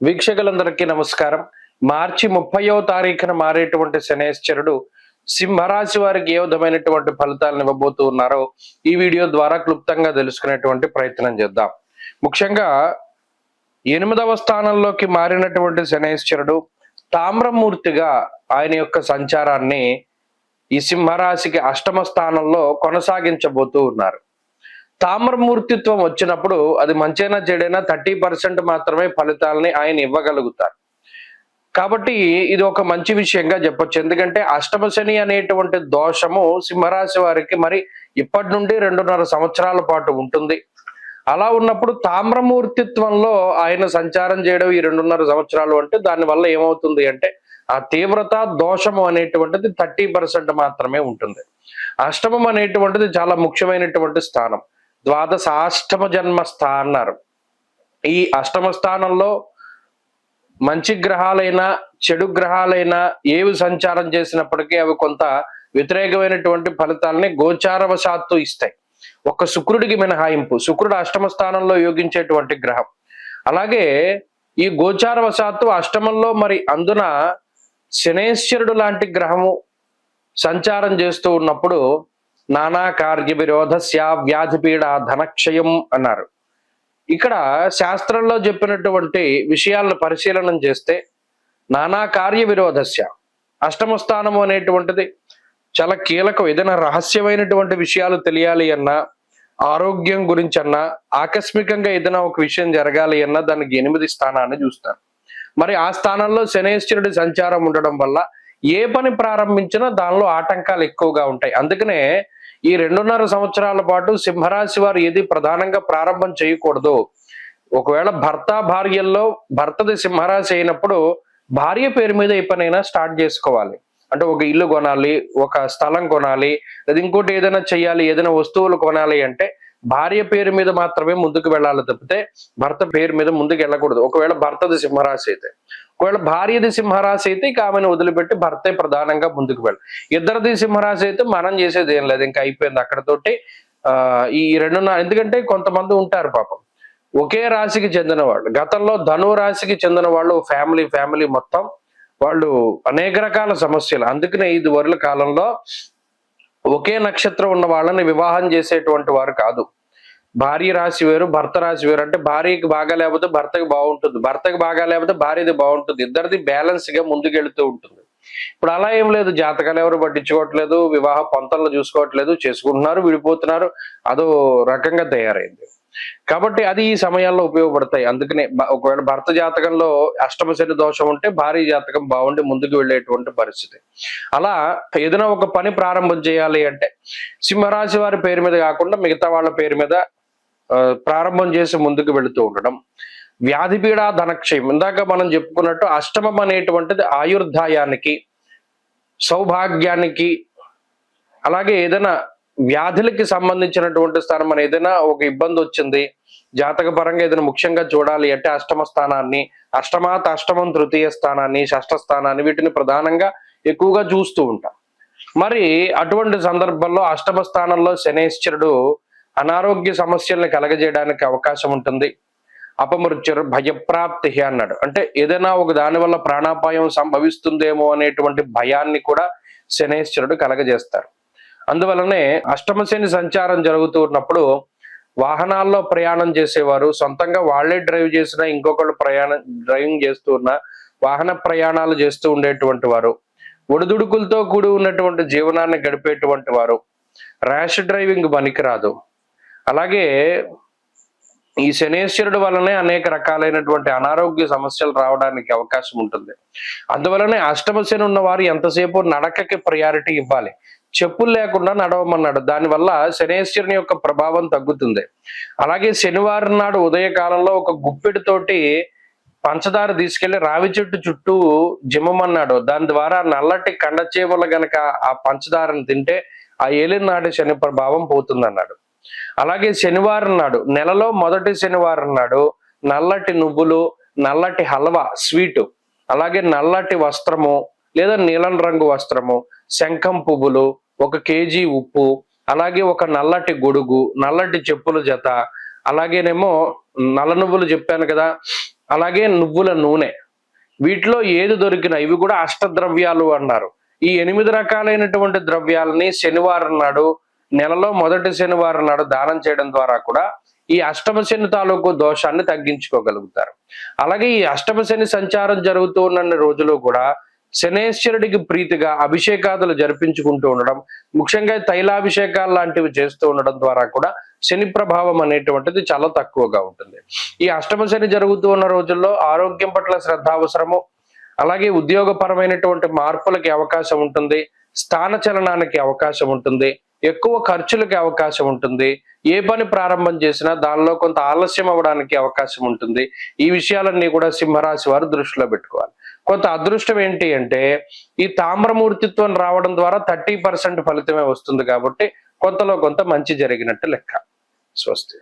వీక్షకులందరికీ నమస్కారం. మార్చి ముప్పయో తారీఖున మారేటువంటి శనేశ్వరుడు సింహరాశి వారికి ఏ విధమైనటువంటి ఫలితాలను ఇవ్వబోతూ ఉన్నారో ఈ వీడియో ద్వారా క్లుప్తంగా తెలుసుకునేటువంటి ప్రయత్నం చేద్దాం. ముఖ్యంగా ఎనిమిదవ స్థానంలోకి మారినటువంటి శనేశ్వరుడు తామ్రమూర్తిగా ఆయన యొక్క సంచారాన్ని ఈ సింహరాశికి అష్టమ స్థానంలో కొనసాగించబోతూ ఉన్నారు. తామ్రమూర్తిత్వం వచ్చినప్పుడు అది మంచైనా చెడైనా థర్టీ పర్సెంట్ మాత్రమే ఫలితాలని ఆయన ఇవ్వగలుగుతారు. కాబట్టి ఇది ఒక మంచి విషయంగా చెప్పొచ్చు. ఎందుకంటే అష్టమ శని అనేటువంటి దోషము సింహరాశి వారికి మరి ఇప్పటి నుండి రెండున్నర సంవత్సరాల పాటు ఉంటుంది. అలా ఉన్నప్పుడు తామ్రమూర్తిత్వంలో ఆయన సంచారం చేయడం ఈ రెండున్నర సంవత్సరాలు అంటే దాని వల్ల ఏమవుతుంది అంటే ఆ తీవ్రత దోషము అనేటువంటిది థర్టీ పర్సెంట్ మాత్రమే ఉంటుంది. అష్టమం అనేటువంటిది చాలా ముఖ్యమైనటువంటి స్థానం. ద్వాదశ అష్టమ జన్మస్థా అన్నారు ఈ అష్టమ స్థానంలో మంచి గ్రహాలైనా చెడు గ్రహాలైనా ఏవి సంచారం చేసినప్పటికీ అవి కొంత వ్యతిరేకమైనటువంటి ఫలితాలని గోచారవశాత్తు ఇస్తాయి. ఒక శుక్రుడికి మినహాయింపు శుక్రుడు అష్టమ స్థానంలో యోగించేటువంటి గ్రహం. అలాగే ఈ గోచారవశాత్తు అష్టమంలో మరి అందున శనేశ్వరుడు లాంటి గ్రహము సంచారం చేస్తూ ఉన్నప్పుడు నానా కార్య విరోధస్య వ్యాధిపీడ ధనక్షయం అన్నారు. ఇక్కడ శాస్త్రంలో చెప్పినటువంటి విషయాలను పరిశీలనం చేస్తే నానా కార్య విరోధస్య అష్టమ స్థానము అనేటువంటిది చాలా కీలకం ఏదైనా రహస్యమైనటువంటి విషయాలు తెలియాలి అన్నా ఆరోగ్యం గురించి అన్నా ఆకస్మికంగా ఏదైనా ఒక విషయం జరగాలి అన్నా దానికి ఎనిమిది స్థానాన్ని చూస్తారు. మరి ఆ స్థానంలో శనేశ్వరుడి సంచారం ఉండడం వల్ల ఏ పని ప్రారంభించినా దానిలో ఆటంకాలు ఎక్కువగా ఉంటాయి. అందుకనే ఈ రెండున్నర సంవత్సరాల పాటు సింహరాశి వారు ఏది ప్రధానంగా ప్రారంభం చేయకూడదు. ఒకవేళ భర్త భార్యల్లో భర్తది సింహరాశి అయినప్పుడు భార్య పేరు మీద ఏ పనైనా స్టార్ట్ చేసుకోవాలి. అంటే ఒక ఇల్లు కొనాలి ఒక స్థలం కొనాలి లేదా ఇంకోటి ఏదైనా చేయాలి ఏదైనా వస్తువులు కొనాలి అంటే భార్య పేరు మీద మాత్రమే ముందుకు వెళ్ళాలి తప్పితే భర్త పేరు మీద ముందుకు వెళ్ళకూడదు. ఒకవేళ భర్తది సింహరాశి అయితే. ఒకవేళ భార్యది సింహరాశి అయితే ఇక ఆమెను వదిలిపెట్టి భర్తే ప్రధానంగా ముందుకు వెళ్ళాలి ఇద్దరిది సింహరాశి అయితే మనం చేసేది ఏం లేదు. ఇంకా అయిపోయింది అక్కడతోటి. ఆ ఈ రెండున్నర ఎందుకంటే కొంతమంది ఉంటారు పాపం. ఒకే రాశికి చెందిన వాళ్ళు. గతంలో ధను రాశికి చెందిన వాళ్ళు ఫ్యామిలీ ఫ్యామిలీ మొత్తం వాళ్ళు అనేక రకాల సమస్యలు. అందుకనే ఐదు వరుల కాలంలో ఒకే నక్షత్రం ఉన్న వాళ్ళని వివాహం చేసేటువంటి వారు కాదు. భార్య రాశి వేరు భర్త రాశి వేరు. అంటే భార్యకి బాగా లేకపోతే భర్తకి బాగుంటుంది. భర్తకి బాగా లేకపోతే భార్యది బాగుంటుంది. ఇద్దరిది బ్యాలెన్స్గా ముందుకెళ్తూ ఉంటుంది. ఇప్పుడు అలా ఏం లేదు. జాతకాలు ఎవరు పట్టించుకోవట్లేదు. వివాహ పొంతలు చూసుకోవట్లేదు. చేసుకుంటున్నారు విడిపోతున్నారు. అదో రకంగా తయారైంది. కాబట్టి అది ఈ సమయాల్లో ఉపయోగపడతాయి. అందుకనే ఒకవేళ భర్త జాతకంలో అష్టమ శని దోషం ఉంటే భార్య జాతకం బాగుండి ముందుకు వెళ్ళేటువంటి పరిస్థితి. అలా ఏదైనా ఒక పని ప్రారంభం చేయాలి అంటే సింహరాశి వారి పేరు మీద కాకుండా మిగతా వాళ్ళ పేరు మీద ప్రారంభం చేసి ముందుకు వెళుతూ ఉండడం. వ్యాధి పీడ ధనక్షయం ఇందాక మనం చెప్పుకున్నట్టు అష్టమం అనేటువంటిది ఆయుర్దాయానికి సౌభాగ్యానికి అలాగే ఏదైనా వ్యాధులకి సంబంధించినటువంటి స్థానం మన ఏదైనా ఒక ఇబ్బంది వచ్చింది జాతక పరంగా ఏదైనా ముఖ్యంగా చూడాలి అంటే అష్టమ స్థానాన్ని అష్టమాత్ అష్టమం తృతీయ స్థానాన్ని షష్ఠ స్థానాన్ని వీటిని ప్రధానంగా ఎక్కువగా చూస్తూ ఉంటాం. మరి అటువంటి సందర్భంలో అష్టమ స్థానంలో శనేశ్వరుడు అనారోగ్య సమస్యల్ని కలగజేయడానికి అవకాశం ఉంటుంది. అపమృత్యుర్ భయప్రాప్తి అన్నాడు. అంటే ఏదైనా ఒక దాని వల్ల ప్రాణాపాయం సంభవిస్తుందేమో అనేటువంటి భయాన్ని కూడా శనేశ్వరుడు కలగజేస్తారు. అందువలనే అష్టమశని సంచారం జరుగుతూ ఉన్నప్పుడు వాహనాల్లో ప్రయాణం చేసేవారు సొంతంగా వాళ్ళే డ్రైవ్ చేసినా ఇంకొకళ్ళు ప్రయాణం డ్రైవింగ్ చేస్తూ ఉన్న వాహన ప్రయాణాలు చేస్తూ ఉండేటువంటి వారు ఒడిదుడుకులతో కూడి ఉన్నటువంటి జీవనాన్ని గడిపేటువంటి వారు ర్యాష్ డ్రైవింగ్ పనికిరాదు. అలాగే ఈ శనేశ్వరుడు వలనే అనేక రకాలైనటువంటి అనారోగ్య సమస్యలు రావడానికి అవకాశం ఉంటుంది. అందువలనే అష్టమ శని ఉన్న వారు ఎంతసేపు నడకకి ప్రయారిటీ ఇవ్వాలి. చెప్పులు లేకుండా నడవమన్నాడు. దానివల్ల శనేశ్వరుని యొక్క ప్రభావం తగ్గుతుంది. అలాగే శనివారం నాడు ఉదయకాలంలో ఒక గుప్పెడితోటి పంచదార తీసుకెళ్ళి రావి చెట్టు చుట్టూ జిమ్మమన్నాడు. దాని ద్వారా నల్లటి కండ చేపలు గనక ఆ పంచదారను తింటే ఆ ఏలినాటి శని ప్రభావం పోతుందన్నాడు. అలాగే శనివారం నాడు నెలలో మొదటి శనివారం నాడు నల్లటి నువ్వులు నల్లటి హల్వా స్వీటు అలాగే నల్లటి వస్త్రము లేదా నీలం రంగు వస్త్రము శంఖం పువ్వులు ఒక కేజీ ఉప్పు అలాగే ఒక నల్లటి గొడుగు నల్లటి చెప్పుల జత అలాగేనేమో నల్ల నువ్వులు చెప్పాను కదా అలాగే నువ్వుల నూనె. వీటిలో ఏది దొరికినా ఇవి కూడా అష్టద్రవ్యాలు అన్నారు. ఈ ఎనిమిది రకాలైనటువంటి ద్రవ్యాలని శనివారం నాడు నెలలో మొదటి శనివారం నాడు దానం చేయడం ద్వారా కూడా ఈ అష్టమ శని తాలూకు దోషాన్ని తగ్గించుకోగలుగుతారు. అలాగే ఈ అష్టమ శని సంచారం జరుగుతూ ఉన్న రోజులో కూడా శనేశ్వరుడికి ప్రీతిగా అభిషేకాదులు జరిపించుకుంటూ ఉండడం ముఖ్యంగా తైలాభిషేకాలు లాంటివి చేస్తూ ఉండడం ద్వారా కూడా శని ప్రభావం అనేటువంటిది చాలా తక్కువగా ఉంటుంది. ఈ అష్టమ శని జరుగుతూ ఉన్న రోజుల్లో ఆరోగ్యం పట్ల శ్రద్ధ అవసరము అలాగే ఉద్యోగపరమైనటువంటి మార్పులకి అవకాశం ఉంటుంది స్థాన చలనానికి అవకాశం ఉంటుంది ఎక్కువ ఖర్చులకి అవకాశం ఉంటుంది. ఏ పని ప్రారంభం చేసినా దానిలో కొంత ఆలస్యం అవ్వడానికి అవకాశం ఉంటుంది. ఈ విషయాలన్నీ కూడా సింహరాశి వారు దృష్టిలో పెట్టుకోవాలి. కొంత అదృష్టం ఏంటి అంటే ఈ తామ్రమూర్తిత్వం రావడం ద్వారా థర్టీ పర్సెంట్ ఫలితమే వస్తుంది కాబట్టి కొంతలో కొంత మంచి జరిగినట్టు లెక్క. స్వస్తి.